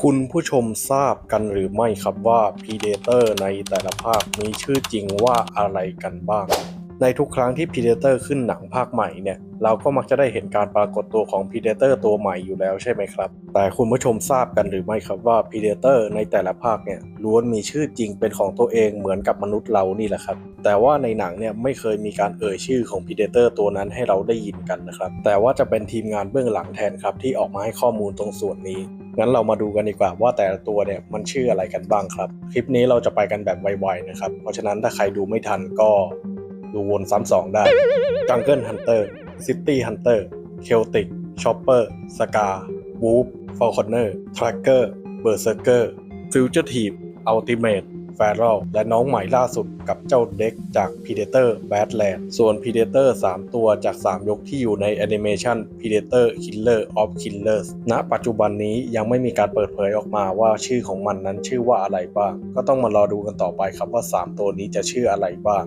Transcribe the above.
คุณผู้ชมทราบกันหรือไม่ครับว่า Predator ในแต่ละภาคมีชื่อจริงว่าอะไรกันบ้าง ในทุกครั้งที่ Predator ขึ้นหนังภาคใหม่เนี่ยเราก็มักจะได้เห็นการปรากฏตัวของ Predator ตัวใหม่อยู่แล้วใช่ไหมครับ แต่คุณผู้ชมทราบกันหรือไม่ครับว่า Predator ในแต่ละภาคเนี่ยล้วนมีชื่อจริงเป็นของตัวเองเหมือนกับมนุษย์เรานี่แหละครับ แต่ว่าในหนังเนี่ยไม่เคยมีการเอ่ยชื่อของ Predator ตัวนั้นให้เราได้ยินกันนะครับ แต่ว่าจะเป็นทีมงานเบื้องหลังแทนครับที่ออกมาให้ข้อมูลตรงส่วนนี้งั้นเรามาดูกันดีกว่าว่าแต่ละตัวเนี่ยมันชื่ออะไรกันบ้างครับ คลิปนี้เราจะไปกันแบบไวๆนะครับ เพราะฉะนั้นถ้าใครดูไม่ทันก็ ดูวนซ้ำสองได้ Jungle Hunter City Hunter Celtic Chopper Scar Wolf Falconer Tracker Berserker Fugitive Ultimate f a r o และน้องใหม่ล่าสุดกับเจ้าเด็กจาก Predator Badland ส่วน Predator 3 ตัวจาก 3 ยกที่อยู่ในแอนิเมชัน Predator Killer of Killers ณ ปัจจุบันนี้ยังไม่มีการเปิดเผยออกมาว่าชื่อของมันนั้นชื่อว่าอะไรบ้าง ก็ต้องมารอดูกันต่อไปครับว่า 3 ตัวนี้จะชื่ออะไรบ้าง